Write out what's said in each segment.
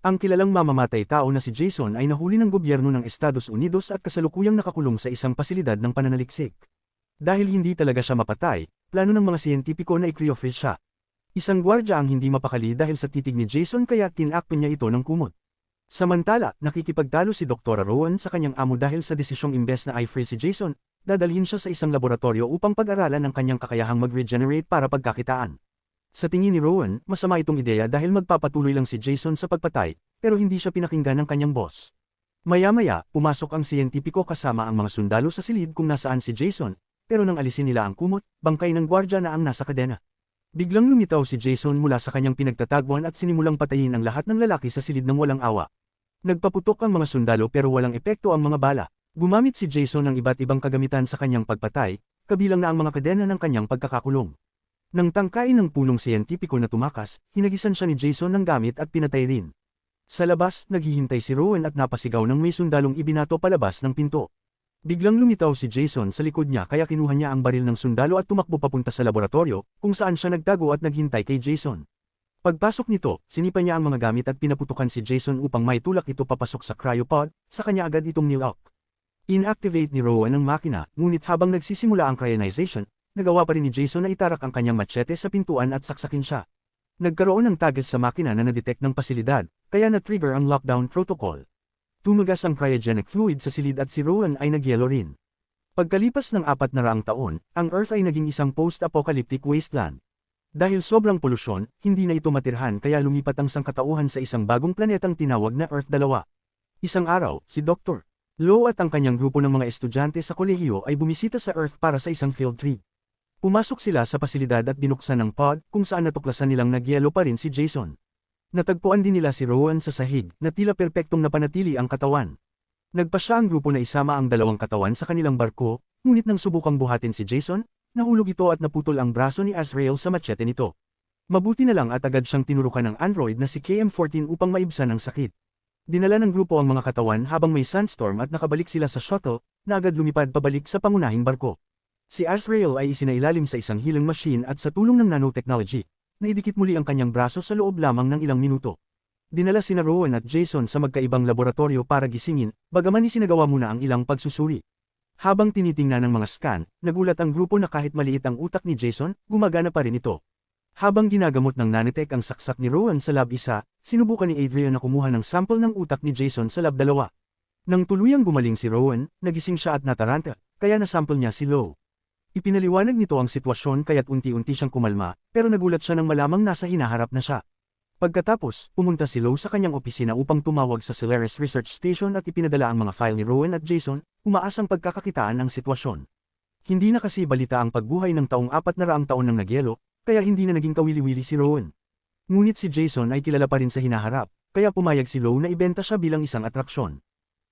Ang kilalang mamamatay tao na si Jason ay nahuli ng gobyerno ng Estados Unidos at kasalukuyang nakakulong sa isang pasilidad ng pananaliksik. Dahil hindi talaga siya mapatay, plano ng mga siyentipiko na i-cryofreeze siya. Isang gwardya ang hindi mapakali dahil sa titig ni Jason kaya tinakpan niya ito ng kumot. Samantala, nakikipagtalo si Dr. Rowan sa kanyang amo dahil sa desisyong imbes na i-freeze si Jason, dadalhin siya sa isang laboratorio upang pag-aralan ang kanyang kakayahang mag-regenerate para pagkakitaan. Sa tingin ni Rowan, masama itong ideya dahil magpapatuloy lang si Jason sa pagpatay, pero hindi siya pinakinggan ng kanyang boss. Maya-maya, pumasok ang siyentipiko kasama ang mga sundalo sa silid kung nasaan si Jason, pero nang alisin nila ang kumot, bangkay ng gwardya na ang nasa kadena. Biglang lumitaw si Jason mula sa kanyang pinagtatagpuan at sinimulang patayin ang lahat ng lalaki sa silid ng walang awa. Nagpaputok ang mga sundalo pero walang epekto ang mga bala. Gumamit si Jason ng iba't ibang kagamitan sa kanyang pagpatay, kabilang na ang mga kadena ng kanyang pagkakakulong. Nang tangkain ng punong siyentipiko na tumakas, hinagisan siya ni Jason ng gamit at pinatay rin. Sa labas, naghihintay si Rowan at napasigaw ng may sundalong ibinato palabas ng pinto. Biglang lumitaw si Jason sa likod niya kaya kinuha niya ang baril ng sundalo at tumakbo papunta sa laboratorio, kung saan siya nagtago at naghintay kay Jason. Pagpasok nito, sinipa niya ang mga gamit at pinaputukan si Jason upang maitulak ito papasok sa cryopod, sa kanya agad itong nilock. Inactivate ni Rowan ang makina, ngunit habang nagsisimula ang cryonization, nagawa pa rin ni Jason na itarak ang kanyang machete sa pintuan at saksakin siya. Nagkaroon ng tagas sa makina na nadetect ng pasilidad, kaya na-trigger ang lockdown protocol. Tumagas ang cryogenic fluid sa silid at si Rowan ay nagyelo rin. Pagkalipas ng apat na raang taon, ang Earth ay naging isang post-apocalyptic wasteland. Dahil sobrang polusyon, hindi na ito matirhan kaya lumipat ang sangkatauhan sa isang bagong planetang tinawag na Earth 2. Isang araw, si Dr. Low at ang kanyang grupo ng mga estudyante sa kolehiyo ay bumisita sa Earth para sa isang field trip. Pumasok sila sa pasilidad at binuksan ng pod kung saan natuklasan nilang nagyelo pa rin si Jason. Natagpuan din nila si Rowan sa sahig na tila perpektong napanatili ang katawan. Nagpa siya ang grupo na isama ang dalawang katawan sa kanilang barko, ngunit nang subukang buhatin si Jason, nahulog ito at naputol ang braso ni Azrael sa machete nito. Mabuti na lang at agad siyang tinurukan ng android na si KM-14 upang maibsan ang sakit. Dinala ng grupo ang mga katawan habang may sandstorm at nakabalik sila sa shuttle, na agad lumipad pabalik sa pangunahing barko. Si Azrael ay isinailalim sa isang healing machine at sa tulong ng nanotechnology, naidikit muli ang kanyang braso sa loob lamang ng ilang minuto. Dinala sina Rowan at Jason sa magkaibang laboratorio para gisingin, bagaman isinagawa muna ang ilang pagsusuri. Habang tinitingnan ng mga scan, nagulat ang grupo na kahit maliit ang utak ni Jason, gumagana pa rin ito. Habang ginagamot ng nanotech ang saksak ni Rowan sa lab 1, sinubukan ni Adrian na kumuha ng sample ng utak ni Jason sa lab 2. Nang tuluyang gumaling si Rowan, nagising siya at nataranta, kaya nasample niya si Lowe. Ipinaliwanag nito ang sitwasyon kaya't unti-unti siyang kumalma, pero nagulat siya nang malamang nasa hinaharap na siya. Pagkatapos, pumunta si Lowe sa kanyang opisina upang tumawag sa Solaris Research Station at ipinadala ang mga file ni Rowan at Jason, umaasang pagkakakitaan ang sitwasyon. Hindi na kasi balita ang pagbuhay ng taong apat na raang taon ng nagyelo, kaya hindi na naging kawili-wili si Rowan. Ngunit si Jason ay kilala pa rin sa hinaharap, kaya pumayag si Lowe na ibenta siya bilang isang atraksyon.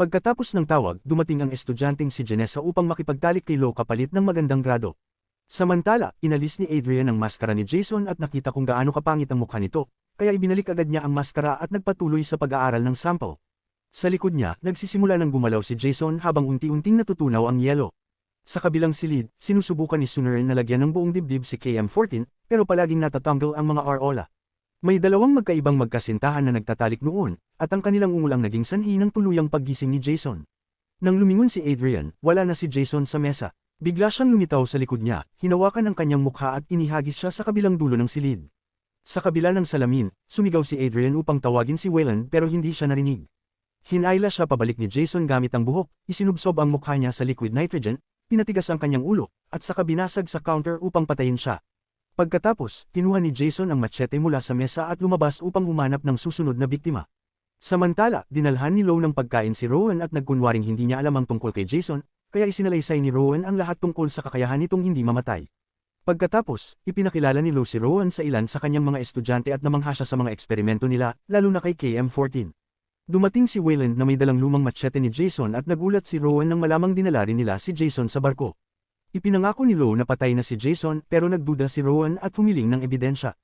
Pagkatapos ng tawag, dumating ang estudyanteng si Janessa upang makipagtalik kay Lo kapalit ng magandang grado. Samantala, inalis ni Adrian ang maskara ni Jason at nakita kung gaano kapangit ang mukha nito, kaya ibinalik agad niya ang maskara at nagpatuloy sa pag-aaral ng sample. Sa likod niya, nagsisimula ng gumalaw si Jason habang unti-unting natutunaw ang yelo. Sa kabilang silid, sinusubukan ni Suneren na lagyan ng buong dibdib si KM-14, pero palaging natatangle ang mga Arola. May dalawang magkaibang magkasintahan na nagtatalik noon, at ang kanilang ungulang naging sanhi ng tuluyang paggising ni Jason. Nang lumingon si Adrian, wala na si Jason sa mesa. Bigla siyang lumitaw sa likod niya, hinawakan ang kanyang mukha at inihagis siya sa kabilang dulo ng silid. Sa kabila ng salamin, sumigaw si Adrian upang tawagin si Waylon pero hindi siya narinig. Hinayla siya pabalik ni Jason gamit ang buhok, isinubsob ang mukha niya sa liquid nitrogen, pinatigas ang kanyang ulo, at saka binasag sa counter upang patayin siya. Pagkatapos, kinuha ni Jason ang machete mula sa mesa at lumabas upang humanap ng susunod na biktima. Samantala, dinalhan ni Lowe ng pagkain si Rowan at nagkunwaring hindi niya alam ang tungkol kay Jason, kaya isinalaysay ni Rowan ang lahat tungkol sa kakayahan nitong hindi mamatay. Pagkatapos, ipinakilala ni Lowe si Rowan sa ilan sa kanyang mga estudyante at namangha siya sa mga eksperimento nila, lalo na kay KM-14. Dumating si Wayland na may dalang lumang machete ni Jason at nagulat si Rowan nang malamang dinala rin nila si Jason sa barko. Ipinangako ni Lowe na patay na si Jason pero nagduda si Rowan at humiling ng ebidensya.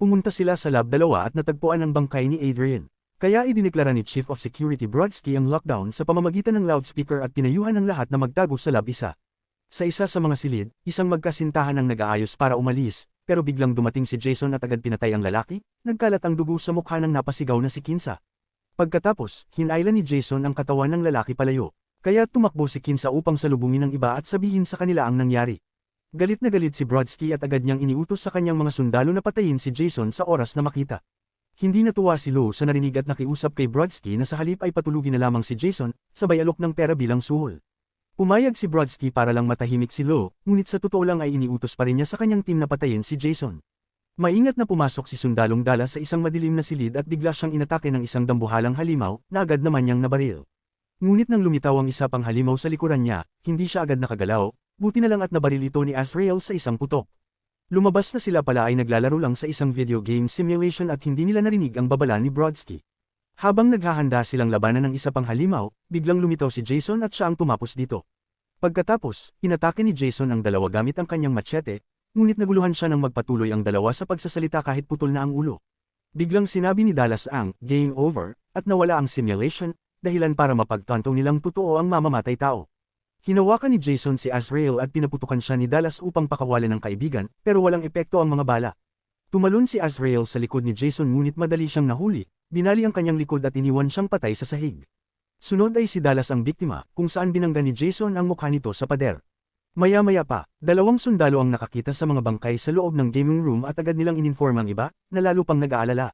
Pumunta sila sa lab dalawa at natagpuan ang bangkay ni Adrian. Kaya idineklara ni Chief of Security Brodsky ang lockdown sa pamamagitan ng loudspeaker at pinayuhan ng lahat na magtago sa lab isa. Sa isa sa mga silid, isang magkasintahan ang nag-aayos para umalis, pero biglang dumating si Jason at agad pinatay ang lalaki, nagkalat ang dugo sa mukha ng napasigaw na si Kinsa. Pagkatapos, hinailan ni Jason ang katawan ng lalaki palayo. Kaya tumakbo si Kinsa upang salubungin ang iba at sabihin sa kanila ang nangyari. Galit na galit si Brodsky at agad niyang iniutos sa kanyang mga sundalo na patayin si Jason sa oras na makita. Hindi natuwa si Lou sa narinig at nakiusap kay Brodsky na sa halip ay patulugin na lamang si Jason, sabay alok ng pera bilang suhol. Pumayag si Brodsky para lang matahimik si Lou, ngunit sa totoo lang ay iniutos pa rin niya sa kanyang team na patayin si Jason. Maingat na pumasok si Sundalong Dala sa isang madilim na silid at bigla siyang inatake ng isang dambuhalang halimaw, na agad naman niyang nabaril. Ngunit nang lumitaw ang isa pang halimaw sa likuran niya, hindi siya agad nakagalaw, buti na lang at nabaril ito ni Azrael sa isang putok. Lumabas na sila pala ay naglalaro lang sa isang video game simulation at hindi nila narinig ang babala ni Brodsky. Habang naghahanda silang labanan ng isa pang halimaw, biglang lumitaw si Jason at siya ang tumapos dito. Pagkatapos, inatake ni Jason ang dalawa gamit ang kanyang machete, ngunit naguluhan siya ng magpatuloy ang dalawa sa pagsasalita kahit putol na ang ulo. Biglang sinabi ni Dallas ang game over at nawala ang simulation dahilan para mapagtanto nilang totoo ang mamamatay tao. Hinawakan ni Jason si Azrael at pinaputukan siya ni Dallas upang pakawalan ng kaibigan, pero walang epekto ang mga bala. Tumalon si Azrael sa likod ni Jason ngunit madali siyang nahuli, binali ang kanyang likod at iniwan siyang patay sa sahig. Sunod ay si Dallas ang biktima, kung saan binangga ni Jason ang mukha nito sa pader. Maya-maya pa, dalawang sundalo ang nakakita sa mga bangkay sa loob ng gaming room at agad nilang ininform ang iba, na lalo pang nag-aalala.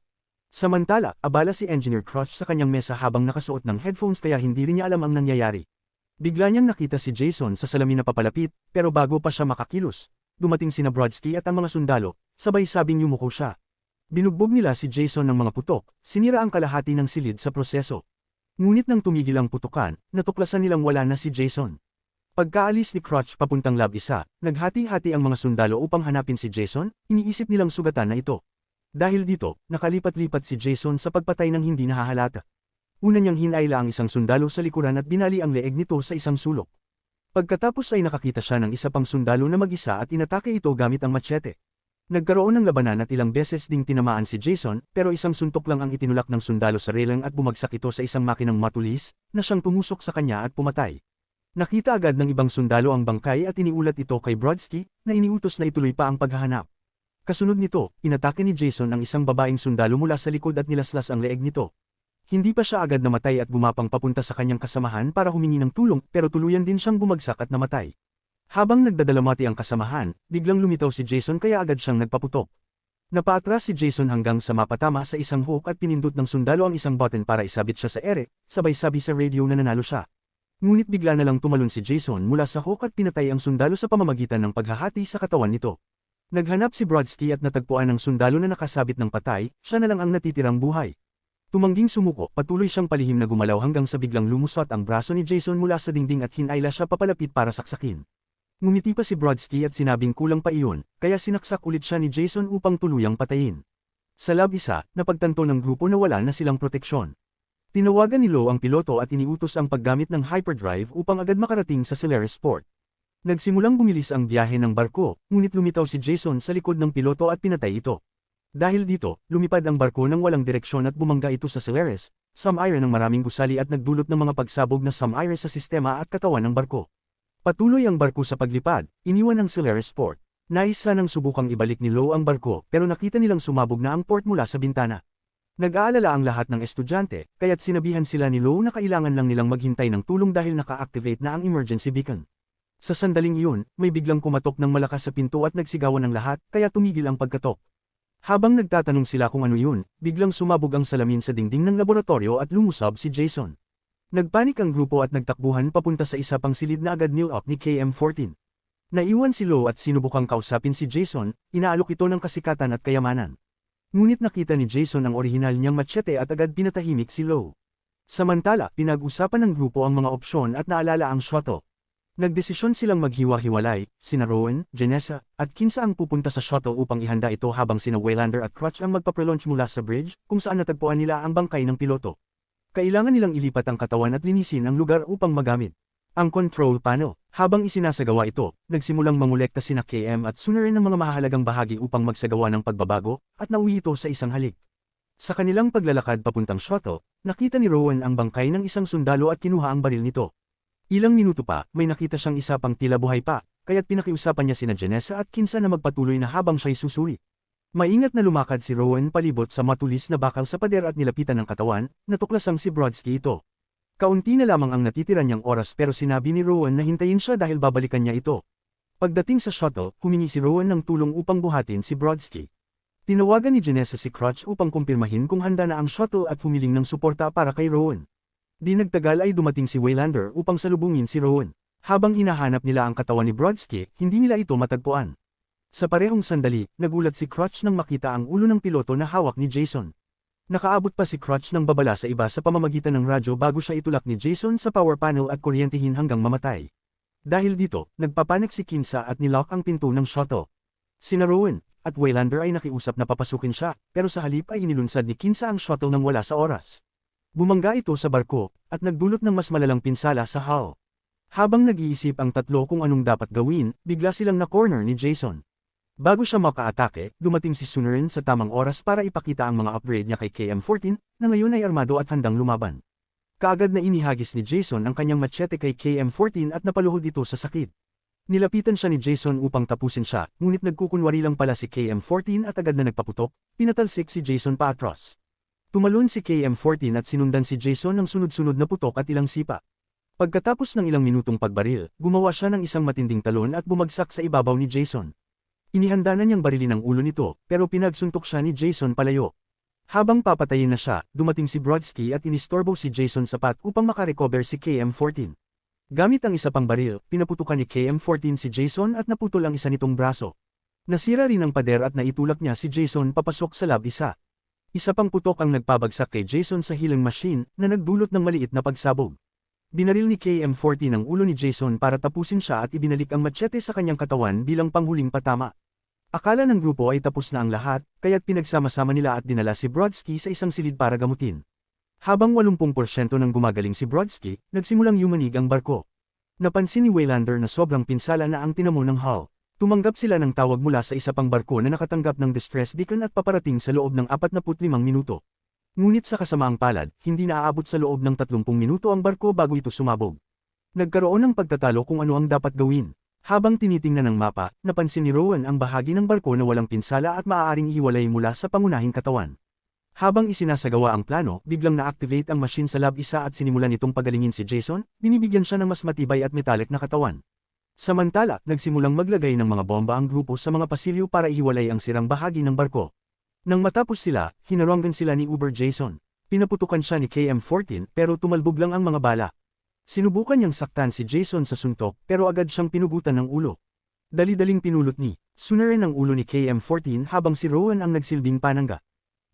Samantala, abala si Engineer Crutch sa kanyang mesa habang nakasuot ng headphones kaya hindi rin niya alam ang nangyayari. Bigla niyang nakita si Jason sa salamin na papalapit, pero bago pa siya makakilos, dumating sina Brodsky at ang mga sundalo, sabay sabing yumuko siya. Binugbog nila si Jason ng mga putok, sinira ang kalahati ng silid sa proseso. Ngunit nang tumigil ang putukan, natuklasan nilang wala na si Jason. Pagkaalis ni Crutch papuntang lab isa, naghati-hati ang mga sundalo upang hanapin si Jason, iniisip nilang sugatan na ito. Dahil dito, nakalipat-lipat si Jason sa pagpatay ng hindi nahahalata. Una niyang hinayla ang isang sundalo sa likuran at binali ang leeg nito sa isang sulok. Pagkatapos ay nakakita siya ng isa pang sundalo na mag-isa at inatake ito gamit ang machete. Nagkaroon ng labanan at ilang beses ding tinamaan si Jason, pero isang suntok lang ang itinulak ng sundalo sa railing at bumagsak ito sa isang makinang matulis, na siyang tumusok sa kanya at pumatay. Nakita agad ng ibang sundalo ang bangkay at iniulat ito kay Brodsky, na iniutos na ituloy pa ang paghahanap. Kasunod nito, inatake ni Jason ang isang babaeng sundalo mula sa likod at nilaslas ang leeg nito. Hindi pa siya agad namatay at gumapang papunta sa kanyang kasamahan para humingi ng tulong pero tuluyan din siyang bumagsak at namatay. Habang nagdadalamati ang kasamahan, biglang lumitaw si Jason kaya agad siyang nagpaputok. Napaatras si Jason hanggang sa mapatama sa isang hook at pinindot ng sundalo ang isang button para isabit siya sa ere, sabay sabi sa radio na nanalo siya. Ngunit bigla na lang tumalon si Jason mula sa hook at pinatay ang sundalo sa pamamagitan ng paghahati sa katawan nito. Naghanap si Brodsky at natagpuan ng sundalo na nakasabit ng patay, siya na lang ang natitirang buhay. Tumangging sumuko, patuloy siyang palihim na gumalaw hanggang sa biglang lumusot ang braso ni Jason mula sa dingding at hinayla siya papalapit para saksakin. Ngumiti pa si Brodsky at sinabing kulang pa iyon, kaya sinaksak ulit siya ni Jason upang tuluyang patayin. Sa lab isa, napagtanto ng grupo na wala na silang proteksyon. Tinawagan ni Lo ang piloto at iniutos ang paggamit ng hyperdrive upang agad makarating sa Solaris Port. Nagsimulang bumilis ang biyahe ng barko, ngunit lumitaw si Jason sa likod ng piloto at pinatay ito. Dahil dito, lumipad ang barko ng walang direksyon at bumangga ito sa Solaris, some-ire ng maraming gusali at nagdulot ng mga pagsabog na some-ire sa sistema at katawan ng barko. Patuloy ang barko sa paglipad, iniwan ang Solaris port. Naisa nang subukang ibalik ni Lo ang barko pero nakita nilang sumabog na ang port mula sa bintana. Nag-aalala ang lahat ng estudyante, kaya't sinabihan sila ni Lo na kailangan lang nilang maghintay ng tulong dahil naka-activate na ang emergency beacon. Sa sandaling iyon, may biglang kumatok ng malakas sa pinto at nagsigawan ng lahat, kaya tumigil ang pagkatok. Habang nagtatanong sila kung ano yun, biglang sumabog ang salamin sa dingding ng laboratorio at lumusab si Jason. Nagpanik ang grupo at nagtakbuhan papunta sa isa pang silid na agad nil-up ni KM-14. Naiwan si Lo at sinubukang kausapin si Jason, inaalok ito ng kasikatan at kayamanan. Ngunit nakita ni Jason ang orihinal niyang machete at agad pinatahimik si Lo. Samantala, pinag-usapan ng grupo ang mga opsyon at naalala ang shuttle. Nagdesisyon silang maghiwa-hiwalay, sina Rowan, Janessa, at Kinsa ang pupunta sa shuttle upang ihanda ito habang sina Waylander at Crutch ang magpaprelaunch mula sa bridge, kung saan natagpuan nila ang bangkay ng piloto. Kailangan nilang ilipat ang katawan at linisin ang lugar upang magamit. Ang control panel, habang isinasagawa ito, nagsimulang mangolekta sina KM at sunarin ng mga mahalagang bahagi upang magsagawa ng pagbabago, at nauwi ito sa isang halik. Sa kanilang paglalakad papuntang shuttle, nakita ni Rowan ang bangkay ng isang sundalo at kinuha ang baril nito. Ilang minuto pa, may nakita siyang isa pang tila buhay pa, kaya't pinakiusapan niya sina Janessa at Kinsa na magpatuloy na habang siya'y susuri. Maingat na lumakad si Rowan palibot sa matulis na bakal sa pader at nilapitan ng katawan, natuklasang si Brodsky ito. Kaunti na lamang ang natitira niyang oras pero sinabi ni Rowan na hintayin siya dahil babalikan niya ito. Pagdating sa shuttle, humingi si Rowan ng tulong upang buhatin si Brodsky. Tinawagan ni Janessa si Crutch upang kumpirmahin kung handa na ang shuttle at humiling ng suporta para kay Rowan. Di nagtagal ay dumating si Waylander upang salubungin si Rowan. Habang hinahanap nila ang katawan ni Brodsky, hindi nila ito matagpuan. Sa parehong sandali, nagulat si Crutch nang makita ang ulo ng piloto na hawak ni Jason. Nakaabot pa si Crutch ng babala sa iba sa pamamagitan ng radyo bago siya itulak ni Jason sa power panel at kuryentehin hanggang mamatay. Dahil dito, nagpapanik si Kinsa at nilock ang pinto ng shuttle. Sina Rowan at Waylander ay nakiusap na papasukin siya, pero sa halip ay inilunsad ni Kinsa ang shuttle nang wala sa oras. Bumangga ito sa barko, at nagdulot ng mas malalang pinsala sa hull. Habang nag-iisip ang tatlo kung anong dapat gawin, bigla silang na-corner ni Jason. Bago siya makaatake, dumating si Sunerin sa tamang oras para ipakita ang mga upgrade niya kay KM-14, na ngayon ay armado at handang lumaban. Kaagad na inihagis ni Jason ang kanyang machete kay KM-14 at napaluhod ito sa sakit. Nilapitan siya ni Jason upang tapusin siya, ngunit nagkukunwari lang pala si KM-14 at agad na nagpaputok, pinatalsik si Jason paatros. Tumalon si KM-14 at sinundan si Jason ng sunod-sunod na putok at ilang sipa. Pagkatapos ng ilang minutong pagbaril, gumawa siya ng isang matinding talon at bumagsak sa ibabaw ni Jason. Inihanda na niyang barilin ang ulo nito, pero pinagsuntok siya ni Jason palayo. Habang papatayin na siya, dumating si Brodsky at inistorbo si Jason sapat upang makarecover si KM-14. Gamit ang isa pang baril, pinaputukan ni KM-14 si Jason at naputol ang isa nitong braso. Nasira rin ang pader at naitulak niya si Jason papasok sa lab isa. Isa pang putok ang nagpabagsak kay Jason sa healing machine na nagdulot ng maliit na pagsabog. Binaril ni KM-40 ang ulo ni Jason para tapusin siya at ibinalik ang machete sa kanyang katawan bilang panghuling patama. Akala ng grupo ay tapos na ang lahat, kaya't pinagsama-sama nila at dinala si Brodsky sa isang silid para gamutin. Habang 80% ng gumagaling si Brodsky, nagsimulang yumanig ang barko. Napansin ni Waylander na sobrang pinsala na ang tinamo ng hull. Tumanggap sila ng tawag mula sa isa pang barko na nakatanggap ng distress beacon at paparating sa loob ng 45 minuto. Ngunit sa kasamaang palad, hindi naaabot sa loob ng 30 minuto ang barko bago ito sumabog. Nagkaroon ng pagtatalo kung ano ang dapat gawin. Habang tinitingnan ng mapa, napansin ni Rowan ang bahagi ng barko na walang pinsala at maaaring ihiwalay mula sa pangunahing katawan. Habang isinasagawa ang plano, biglang na-activate ang machine sa lab isa at sinimulan itong pagalingin si Jason, binibigyan siya ng mas matibay at metallic na katawan. Samantala, nagsimulang maglagay ng mga bomba ang grupo sa mga pasilyo para ihiwalay ang sirang bahagi ng barko. Nang matapos sila, hinaronggan sila ni Uber Jason. Pinaputukan siya ni KM-14 pero tumalbog lang ang mga bala. Sinubukan niyang saktan si Jason sa suntok pero agad siyang pinugutan ng ulo. Dali-daling pinulot ni Sunarin ang ulo ni KM-14 habang si Rowan ang nagsilbing panangga.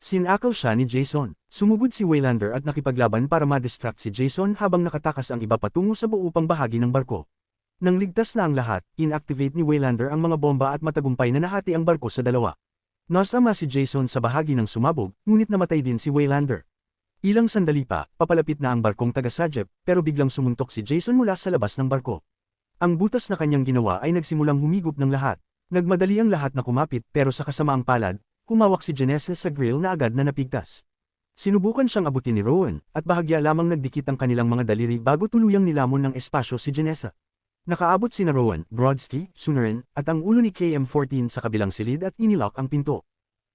Sinakal siya ni Jason. Sumugod si Waylander at nakipaglaban para ma-distract si Jason habang nakatakas ang iba patungo sa buo pang bahagi ng barko. Nang ligtas na ang lahat, inactivate ni Waylander ang mga bomba at matagumpay na nahati ang barko sa dalawa. Nasama si Jason sa bahagi ng sumabog, ngunit namatay din si Waylander. Ilang sandali pa, papalapit na ang barkong taga-Sajep, pero biglang sumuntok si Jason mula sa labas ng barko. Ang butas na kanyang ginawa ay nagsimulang humigop ng lahat. Nagmadali ang lahat na kumapit pero sa kasamaang palad, kumawak si Genesis sa grill na agad na napigtas. Sinubukan siyang abutin ni Rowan, at bahagya lamang nagdikit ang kanilang mga daliri bago tuluyang nilamon ng espasyo si Genesa. Nakaabot si Rowan, Brodsky, Sunerin, at ang ulo ni KM-14 sa kabilang silid at inilock ang pinto.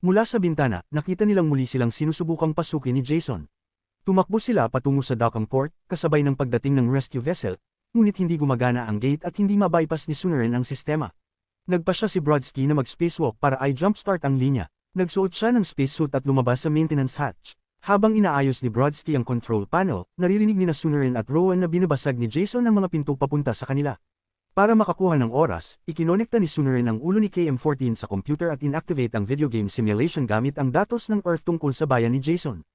Mula sa bintana, nakita nilang muli silang sinusubukang pasukin ni Jason. Tumakbo sila patungo sa docking port, kasabay ng pagdating ng rescue vessel, ngunit hindi gumagana ang gate at hindi mabypass ni Sunerin ang sistema. Nagpa siya si Brodsky na mag-spacewalk para i-jumpstart ang linya. Nagsuot siya ng spacesuit at lumabas sa maintenance hatch. Habang inaayos ni Brodsky ang control panel, naririnig ni Nasunerin at Rowan na binabasag ni Jason ang mga pinto papunta sa kanila. Para makakuha ng oras, ikinonekta ni Sunerin ang ulo ni KM-14 sa computer at inactivate ang video game simulation gamit ang datos ng Earth tungkol sa bayan ni Jason.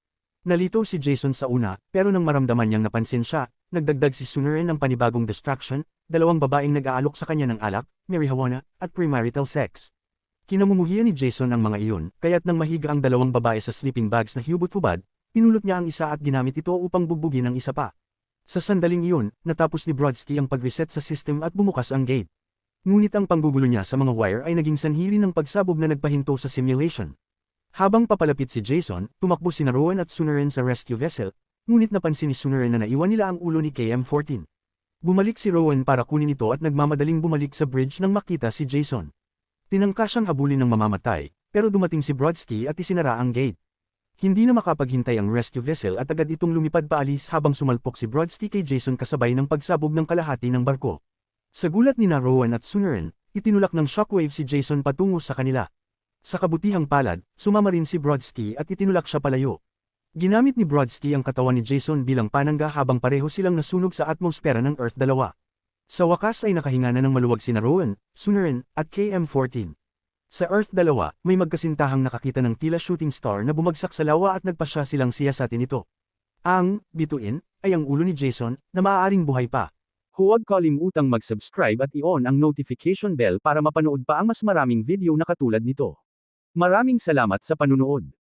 Nalito si Jason sa una, pero nang maramdaman niyang napansin siya, nagdagdag si Sunerin ng panibagong distraction, dalawang babaeng nag-aalok sa kanya ng alak, marijuana, at premarital sex. Kinamumuhian ni Jason ang mga iyon, kaya't nang mahiga ang dalawang babae sa sleeping bags na hubot-hubad, pinulot niya ang isa at ginamit ito upang bugbugin ang isa pa. Sa sandaling iyon, natapos ni Brodsky ang pag-reset sa system at bumukas ang gate. Ngunit ang panggugulo niya sa mga wire ay naging sanhili ng pagsabog na nagpahinto sa simulation. Habang papalapit si Jason, tumakbo si Rowan at Sunerin sa rescue vessel, ngunit napansin ni Sunerin na naiwan nila ang ulo ni KM-14. Bumalik si Rowan para kunin ito at nagmamadaling bumalik sa bridge nang makita si Jason. Tinangka siyang habulin ng mamamatay, pero dumating si Brodsky at isinara ang gate. Hindi na makapaghintay ang rescue vessel at agad itong lumipad paalis habang sumalpok si Brodsky kay Jason kasabay ng pagsabog ng kalahati ng barko. Sa gulat ni Rowan at Sunerin, itinulak ng shockwave si Jason patungo sa kanila. Sa kabutihang palad, sumama rin si Brodsky at itinulak siya palayo. Ginamit ni Brodsky ang katawan ni Jason bilang panangga habang pareho silang nasunog sa atmosfera ng Earth dalawa. Sa wakas ay nakahinga na ng maluwag sina Rowan, Sunerin, at KM-14. Sa Earth dalawa, may magkasintahang nakakita ng tila shooting star na bumagsak sa lawa at nagpasya silang siyasatin ito. Ang, bituin, ay ang ulo ni Jason, na maaaring buhay pa. Huwag kalimutang mag-subscribe at i-on ang notification bell para mapanood pa ang mas maraming video na katulad nito. Maraming salamat sa panunood.